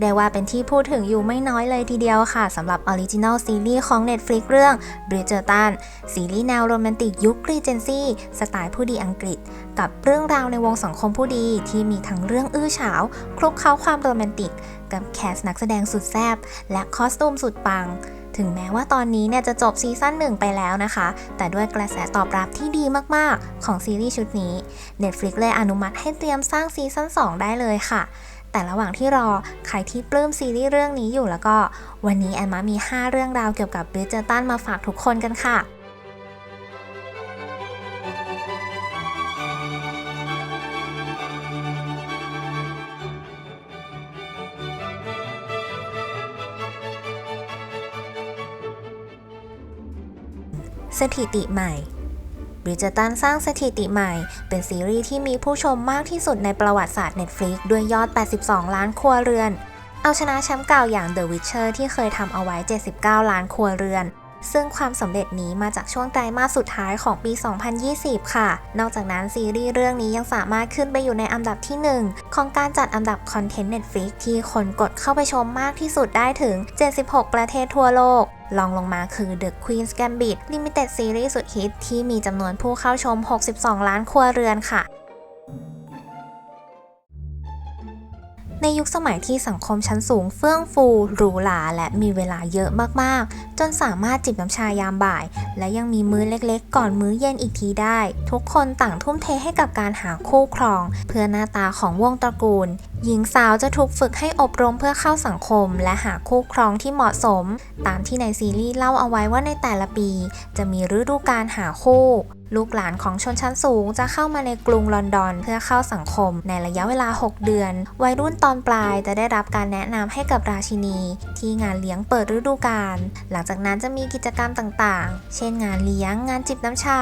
ได้ว่าเป็นที่พูดถึงอยู่ไม่น้อยเลยทีเดียวค่ะสำหรับออริจินอลซีรีส์ของ Netflix เรื่อง Bridgerton ซีรีส์แนวโรแมนติกยุครีเจนซี่สไตล์ผู้ดีอังกฤษ กับเรื่องราวในวงสังคมผู้ดีที่มีทั้งเรื่องอื้อฉาว คลุกเคล้าความโรแมนติก กับแคสนักแสดงสุดแซบและคอสตูมสุดปังถึงแม้ว่าตอนนี้เนี่ยจะจบซีซั่นหนึ่งไปแล้วนะคะ แต่ด้วยกระแสตอบรับที่ดีมาก ๆ ของซีรีส์ชุดนี้ Netflix เลยอนุมัติให้เตรียมสร้างซีซั่น2 ได้เลยค่ะ แต่ระหว่างที่รอใครที่ปลื้มซีรีส์เรื่องนี้อยู่แล้วก็วันนี้แอนมามี 5 เรื่องราวเกี่ยวกับบิจอร์ตันมาฝากทุกคนกันค่ะสถิติใหม่ ริจตันสร้างสถิติใหม่ เป็นซีรีส์ที่มีผู้ชมมากที่สุดในประวัติศาสตร์ Netflix ด้วยยอด 82 ล้านครัวเรือน เอาชนะแชมป์เก่าอย่าง The Witcher ที่เคยทำเอาไว้ 79 ล้านครัวเรือน ซึ่งความสำเร็จนี้มาจากช่วงไตรมาสสุดท้ายของปี 2020 ค่ะ นอกจากนั้นซีรีส์เรื่องนี้ยังสามารถขึ้นไปอยู่ในอันดับที่ 1 ของการจัดอันดับคอนเทนต์ Netflix ที่คนกดเข้าไปชมมากที่สุดได้ถึง 76 ประเทศทั่วโลกลองลงมาคือ The Queen's Gambit Limited Series สุดฮิตที่มีจำนวนผู้เข้าชม 62 ล้านครัวเรือนค่ะ ในยุคสมัยที่สังคมชั้นสูงเฟื่องฟูหรูหราและมีเวลาเยอะมากๆ จนสามารถจิบน้ำชายามบ่าย และยังมีมื้อเล็กๆ ก่อนมื้อเย็นอีกทีได้ ทุกคนต่างทุ่มเทให้กับการหาคู่ครอง เพื่อหน้าตาของวงตระกูล หญิงสาวจะถูกฝึกให้อบรมเพื่อเข้าสังคม และหาคู่ครองที่เหมาะสม ตามที่ในซีรีส์เล่าเอาไว้ว่าในแต่ละปี จะมีฤดูการหาคู่ ลูกหลานของชนชั้นสูงจะเข้ามาในกรุงลอนดอน เพื่อเข้าสังคม ในระยะเวลา 6 เดือน วัยรุ่นตอนปลายจะได้รับการแนะนำให้กับราชินี ที่งานเลี้ยงเปิดฤดูกาลหลังจากนั้นจะมีกิจกรรมต่างๆ เช่น งานเลี้ยงงานจิบน้ำชา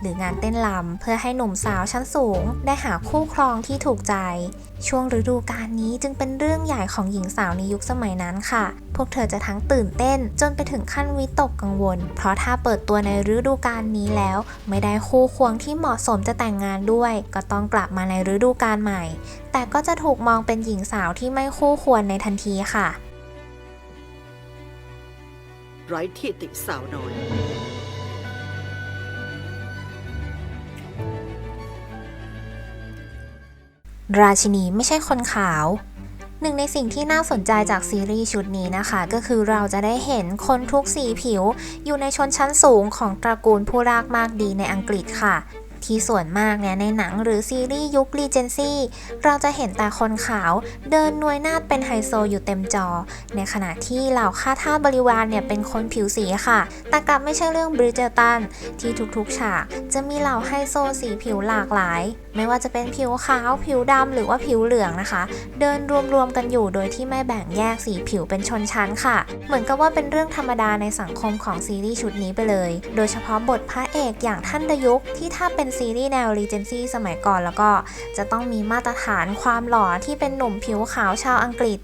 หรืองานเต้นรำเพื่อให้หนุ่มสาวชั้นสูง ได้หาคู่ครองที่ถูกใจช่วงฤดูกาลนี้จึงเป็นเรื่องใหญ่ของหญิงสาวในยุคสมัยนั้นค่ะ พวกเธอจะทั้งตื่นเต้น จนไปถึงขั้นวิตกกังวล เพราะถ้าเปิดตัวในฤดูกาลนี้แล้ว ไม่ได้คู่ควงที่เหมาะสมจะแต่งงานด้วย ก็ต้องกลับมาในฤดูกาลใหม่ แต่ก็จะถูกมองเป็นหญิงสาวที่ไม่คู่ควรในทันทีค่ะ ไร้ที่ติสาวน้อย ราชินีไม่ใช่คนขาว หนึ่งในสิ่งที่น่าสนใจจากซีรีส์ชุดนี้นะคะ ก็คือเราจะได้เห็นคนทุกสีผิว อยู่ในชนชั้นสูงของตระกูลผู้รากมากดีในอังกฤษค่ะ ที่ส่วนมากเนี่ยในหนังหรือซีรีส์ยุครีเจนซี่เราจะเห็นแต่คนขาวเดินนวยนาดเป็นไฮโซอยู่เต็มจอ ในขณะที่เหล่าข้าทาสบริวารเนี่ยเป็นคนผิวสีค่ะ แต่กลับไม่ใช่เรื่องบริเจตันที่ทุกๆ ฉากจะมีเหล่าไฮโซสีผิวหลากหลาย ไม่ว่าจะเป็นผิวขาว ผิวดำหรือว่าผิวเหลืองนะคะ เดินรวมๆกันอยู่โดยที่ไม่แบ่งแยกสีผิวเป็นชนชั้นค่ะ เหมือนกับว่าเป็นเรื่องธรรมดาในสังคมของซีรีส์ชุดนี้ไปเลย โดยเฉพาะบทพระเอกอย่างท่านดยุกที่ถ้าเป็นซีรีส์แนวรีเจนซี่สมัยก่อนแล้วก็จะต้องมีมาตรฐานความหล่อที่เป็นหนุ่มผิวขาวชาวอังกฤษ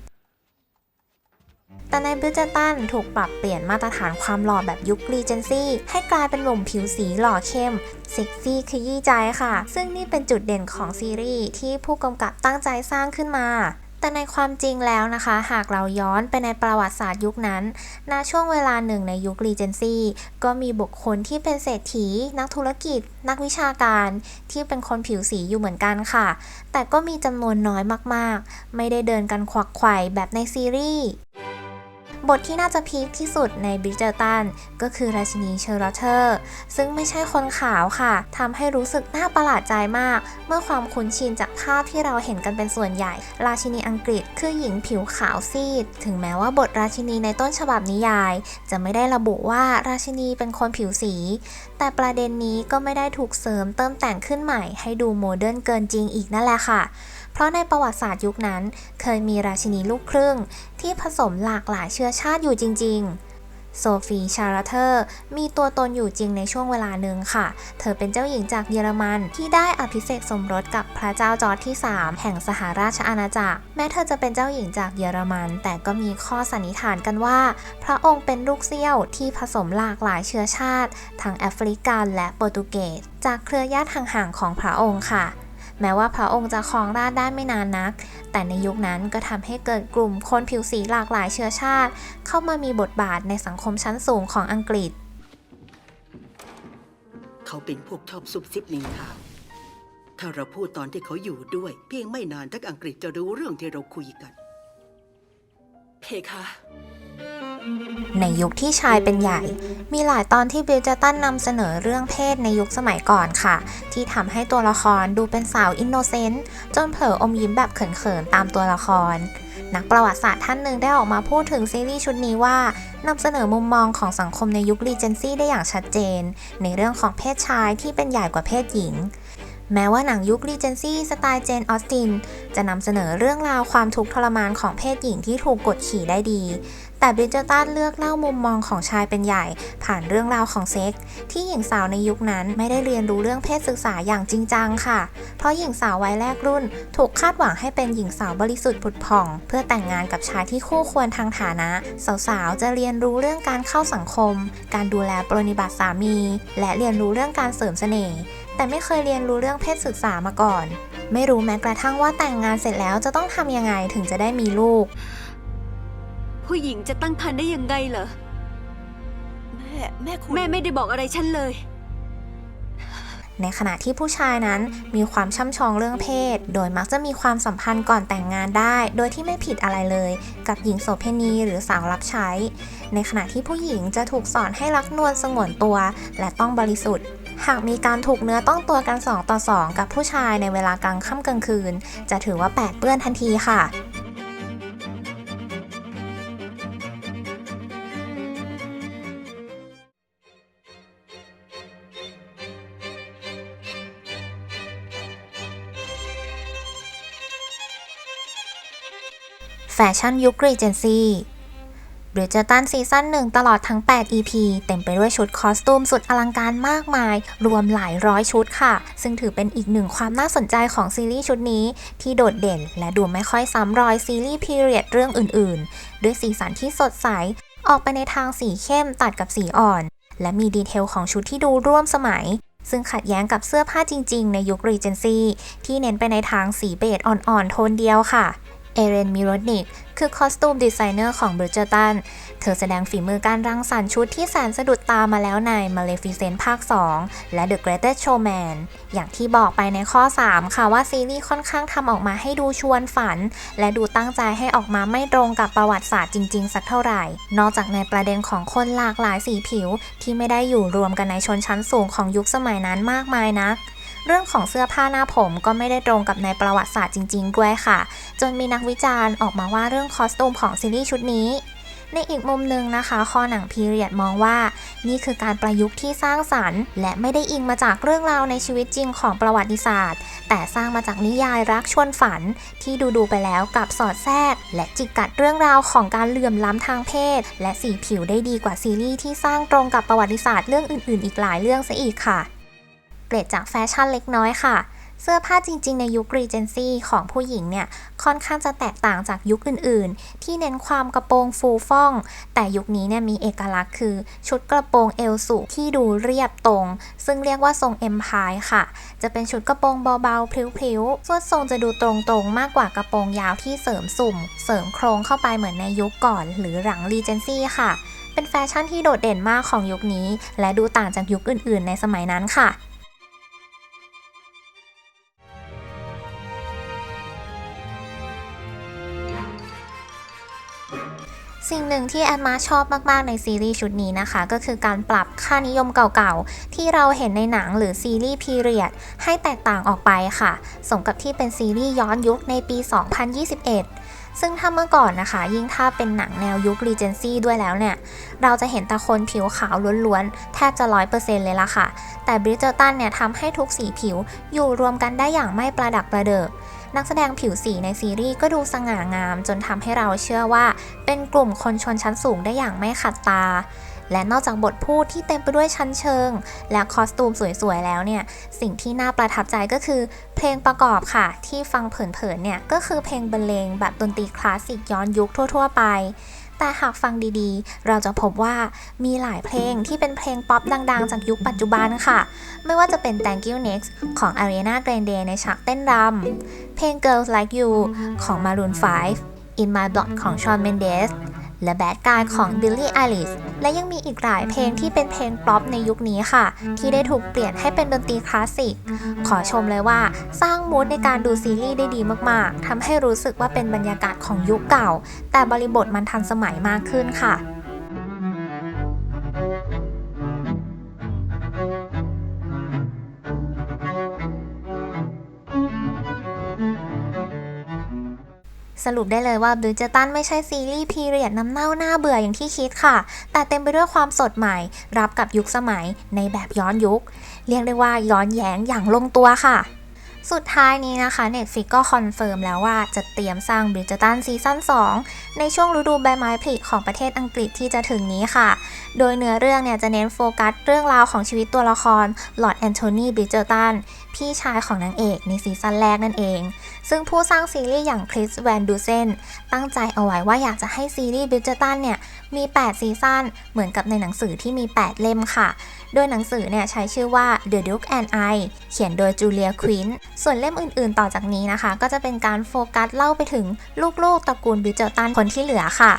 แต่ในบริจตันถูกปรับเปลี่ยนมาตรฐานความหล่อแบบยุครีเจนซี่ให้กลายเป็นหนุ่มผิวสีหล่อเข้มเซ็กซี่ขยี้ใจค่ะ ซึ่งนี่เป็นจุดเด่นของซีรีส์ที่ผู้กำกับตั้งใจสร้างขึ้นมา แต่ในความจริงแล้วนะคะ หากเราย้อนไปในประวัติศาสตร์ยุคนั้นณช่วงเวลาหนึ่งในยุครีเจนซี่ก็มีบุคคลที่เป็นเศรษฐี นักธุรกิจ นักวิชาการที่เป็นคนผิวสีอยู่เหมือนกันค่ะ แต่ก็มีจำนวนน้อยมากๆ ไม่ได้เดินกันขวักไขว่แบบในซีรีส์ บทที่น่าจะพีคที่สุดในบิจอร์ตันก็คือราชินีเชอร์ลอเตอร์ ซึ่งไม่ใช่คนขาวค่ะทำให้รู้สึกน่าประหลาดใจมาก เมื่อความคุ้นชินจากภาพที่เราเห็นกันเป็นส่วนใหญ่ ราชินีอังกฤษคือหญิงผิวขาวซีด ถึงแม้ว่าบทราชินีในต้นฉบับนิยาย จะไม่ได้ระบุว่าราชินีเป็นคนผิวสี แต่ประเด็นนี้ก็ไม่ได้ถูกเสริมเติมแต่งขึ้นใหม่ให้ดูโมเดิร์นเกินจริงอีกนั่นแหละค่ะ เพราะในประวัติศาสตร์ยุคนั้น เคยมีราชินีลูกครึ่ง ที่ผสมหลากหลายเชื้อชาติอยู่จริง ๆ โซฟี ชาร์เทอร์ มีตัวตนอยู่จริงในช่วงเวลาหนึ่งค่ะ เธอเป็นเจ้าหญิงจากเยอรมันที่ได้อภิเษกสมรสกับพระเจ้าจอร์จที่ 3 แห่งสหราชอาณาจักร แม้เธอจะเป็นเจ้าหญิงจากเยอรมัน แต่ก็มีข้อสันนิษฐานกันว่า พระองค์เป็นลูกเสี้ยวที่ผสมหลากหลายเชื้อชาติ ทั้งแอฟริกันและโปรตุเกสจากเครือญาติห่างๆของพระองค์ค่ะ แม้ว่าพระองค์จะครองราชย์ได้ไม่นานนัก แต่ในยุคนั้นก็ทำให้เกิดกลุ่มคนผิวสีหลากหลายเชื้อชาติ เข้ามามีบทบาทในสังคมชั้นสูงของอังกฤษ เขาเป็นพวกชอบซุบซิบนินทาถ้าเราพูดตอนที่เขาอยู่ด้วย เพียงไม่นานทักอังกฤษจะรู้เรื่องที่เราคุยกัน เพคะ ในยุคที่ชายเป็นใหญ่ มีหลายตอนที่บิลเจตันนำเสนอเรื่องเพศในยุคสมัยก่อนค่ะ ที่ทำให้ตัวละครดูเป็นสาวอินโนเซนต์จนเผลออมยิ้มแบบเขินๆ ตามตัวละคร นักประวัติศาสตร์ท่านหนึ่งได้ออกมาพูดถึงซีรีส์ชุดนี้ว่านำเสนอมุมมองของสังคมในยุครีเจนซี่ได้อย่างชัดเจน ในเรื่องของเพศชายที่เป็นใหญ่กว่าเพศหญิงแม้ว่าหนังยุครีเจนซี่สไตล์เจนออสติน จะนำเสนอเรื่องราวความทุกข์ทรมานของเพศหญิงที่ถูกกดขี่ได้ดี แต่บริจตันเลือกเล่ามุมมองของชายเป็นใหญ่ ผ่านเรื่องราวของเซ็กส์ที่หญิงสาวในยุคนั้นไม่ได้เรียนรู้เรื่องเพศศึกษาอย่างจริงจังค่ะ เพราะหญิงสาววัยแรกรุ่น ถูกคาดหวังให้เป็นหญิงสาวบริสุทธิ์ผุดผ่อง เพื่อแต่งงานกับชายที่คู่ควรทางฐานะ สาวๆจะเรียนรู้เรื่องการเข้าสังคม การดูแลปรนนิบัติสามี และเรียนรู้เรื่องการเสริมเสน่ห์แต่ไม่เคยเรียนรู้เรื่องเพศศึกษามาก่อน ไม่รู้แม้กระทั่งว่าแต่งงานเสร็จแล้วจะต้องทำยังไงถึงจะได้มีลูก ผู้หญิงจะตั้งครรภ์ได้ยังไงเหรอ แม่แม่คุณแม่ไม่ได้บอกอะไรฉันเลย ในขณะที่ผู้ชายนั้นมีความช่ำชองเรื่องเพศ โดยมักจะมีความสัมพันธ์ก่อนแต่งงานได้ โดยที่ไม่ผิดอะไรเลย กับหญิงโสเภณีหรือสาวรับใช้ ในขณะที่ผู้หญิงจะถูกสอนให้รักนวลสงวนตัว และต้องบริสุทธิ์ หากมีการถูกเนื้อต้องตัวกัน 2 ต่อ 2 กับผู้ชายในเวลากลางค่ำกลางคืน จะถือว่าแปดเปื้อนทันทีค่ะ แฟชั่นยุครีเจนซีบริจตันซีซั่น1ตลอดทั้ง 8 EP เต็มไปด้วยชุดคอสตูมสุดอลังการมากมาย รวมหลายร้อยชุดค่ะ ซึ่งถือเป็นอีกหนึ่งความน่าสนใจของซีรีส์ชุดนี้ ที่โดดเด่นและดูไม่ค่อยซ้ำรอยซีรีส์พีเรียดเรื่องอื่นๆ ด้วยสีสันที่สดใส ออกไปในทางสีเข้มตัดกับสีอ่อน และมีดีเทลของชุดที่ดูร่วมสมัย ซึ่งขัดแย้งกับเสื้อผ้าจริง ๆ ในยุครีเจนซีที่เน้นไปในทางสีเบจอ่อนๆโทนเดียวค่ะ เอเรนมิโรนิกคือคอสตูมดีไซเนอร์ของบริจตัน เธอแสดงฝีมือการรังสรรค์ชุดที่แสนสะดุดตามาแล้วใน Maleficent ภาค 2 และ The Greatest Showman อย่างที่บอกไปในข้อ 3 ค่ะว่าซีรีส์ค่อนข้างทำออกมาให้ดูชวนฝัน และดูตั้งใจให้ออกมาไม่ตรงกับประวัติศาสตร์จริง ๆ สักเท่าไหร่ นอกจากในประเด็นของคนหลากหลายสีผิว ที่ไม่ได้อยู่รวมกันในชนชั้นสูงของยุคสมัยนั้นมากมายนัก เรื่องของเสื้อผ้าหน้าผมก็ไม่ได้ตรงกับในประวัติศาสตร์จริงๆด้วยค่ะ จนมีนักวิจารณ์ออกมาว่าเรื่องคอสตูมของซีรีส์ชุดนี้ ในอีกมุมหนึ่งนะคะ คอหนังพีเรียดมองว่า นี่คือการประยุกต์ที่สร้างสรรค์ และไม่ได้อิงมาจากเรื่องราวในชีวิตจริงของประวัติศาสตร์ แต่สร้างมาจากนิยายรักชวนฝัน ที่ดูดูๆไปแล้วกับสอดแทรก และจิกกัดเรื่องราวของการเหลื่อมล้ำทางเพศ และสีผิวได้ดีกว่าซีรีส์ที่สร้างตรงกับประวัติศาสตร์เรื่องอื่นๆ อีกหลายเรื่องซะอีกค่ะ เกรดจากแฟชั่นเล็กน้อยค่ะ เสื้อผ้าจริง ๆ ในยุครีเจนซี่ของผู้หญิงเนี่ย ค่อนข้างจะแตกต่างจากยุคอื่น ๆ ที่เน้นความกระโปรงฟูฟ่อง แต่ยุคนี้เนี่ยมีเอกลักษณ์คือ ชุดกระโปรงเอวสูงที่ดูเรียบตรง ซึ่งเรียกว่าทรงเอ็มพายค่ะ จะเป็นชุดกระโปรงเบา ๆพริ้ว ๆ ส่วนทรงจะดูตรงๆ มากกว่ากระโปรงยาวที่เสริมสุ่ม เสริมโครงเข้าไปเหมือนในยุคก่อน หรือหลังรีเจนซี่ค่ะเป็นแฟชั่นที่โดดเด่นมากของยุคนี้ และดูต่างจากยุคอื่น ๆ ในสมัยนั้นค่ะ สิ่งหนึ่งที่แอดมาชอบมาก ๆ ในซีรีส์ชุดนี้นะคะ ก็คือการปรับค่านิยมเก่าๆ ที่เราเห็นในหนังหรือซีรีส์พีเรียด ให้แตกต่างออกไปค่ะ สมกับที่เป็นซีรีส์ย้อนยุคในปี 2021 ซึ่งถ้าเมื่อก่อนนะคะ ยิ่งถ้าเป็นหนังแนวยุครีเจนซี่ด้วยแล้วเนี่ย เราจะเห็นต่คนผิวขาวล้วนๆ แทบจะร้อยเปอร์เซ็นต์เลยล่ะค่ะ แต่บริจเจอร์ตันเนี่ยทำให้ทุกสีผิวอยู่รวมกันได้อย่างไม่ประดักประเดิก นักแสดงผิวสีในซีรีส์ก็ดูสง่างาม จนทำให้เราเชื่อว่า เป็นกลุ่มคนชนชั้นสูงได้อย่างไม่ขัดตา และนอกจากบทพูดที่เต็มไปด้วยชั้นเชิง และคอสตูมสวยๆแล้วเนี่ย สิ่งที่น่าประทับใจก็คือ เพลงประกอบค่ะ ที่ฟังเผินๆเนี่ยก็คือเพลงบรรเลงแบบดนตรีคลาสสิกย้อนยุคทั่ว ๆ ไป แต่หากฟังดีๆ เราจะพบว่ามีหลายเพลงที่เป็นเพลงป๊อปดังๆ จากยุคปัจจุบันค่ะ ไม่ว่าจะเป็น Thank You Next ของ Ariana Grande ในฉากเต้นรำเพลง Girls Like You ของ Maroon 5 In My Blood ของ Shawn Mendes และแบดกายของบิลลี่ไอลิสและยังมีอีกหลายเพลงที่เป็นเพลงป๊อปในยุคนี้ค่ะ ที่ได้ถูกเปลี่ยนให้เป็นดนตรีคลาสสิก ขอชมเลยว่าสร้างมูดในการดูซีรีส์ได้ดีมากๆทำให้รู้สึกว่าเป็นบรรยากาศของยุคเก่า แต่บริบทมันทันสมัยมากขึ้นค่ะ สรุปได้เลยว่าบ r ิ d เจตันไม่ใช่ซีรีส์พีเรียดน้ำเน่าหน้าเบื่ออย่างที่คิดค่ะ แต่เต็มไปด้วยความสดใหม่ รับกับยุคสมัยในแบบย้อนยุค เรียกได้ว่าย้อนแย้งอย่างลงตัวค่ะ สุดท้ายนี้นะคะ Netflix ก็คอนเฟิร์มแล้วว่าจะเตรียมสร้างบิ d เจตันซีซั่น2 ในช่วงฤดูใบไม้ผลิของประเทศอังกฤษที่จะถึงนี้ค่ะ โดยเนื้อเรื่องเนี่ยจะเน้นโฟกัสเรื่องราวของชีวิตตัวละครลอดแอนโทนีบริ d เจตันพี่ชายของนางเอกในซีซั่นแรกนั่นเอง ซึ่งผู้สร้างซีรีส์อย่างคริสแวนดูเซนตั้งใจเอาไว้ว่าอยากจะให้ซีรีส์บริ d เจตันเนี่ย มี 8 ซีซั่น เหมือนกับในหนังสือที่มี 8 เล่มค่ะ โดยหนังสือเนี่ยใช้ชื่อว่า The Duke and I เขียนโดยจูเลียควินส่วนเล่มอื่นๆ ต่อจากนี้นะคะ ก็จะเป็นการโฟกัสเล่าไปถึงลูกๆตระกูลบิจเจอตันคนที่เหลือค่ะ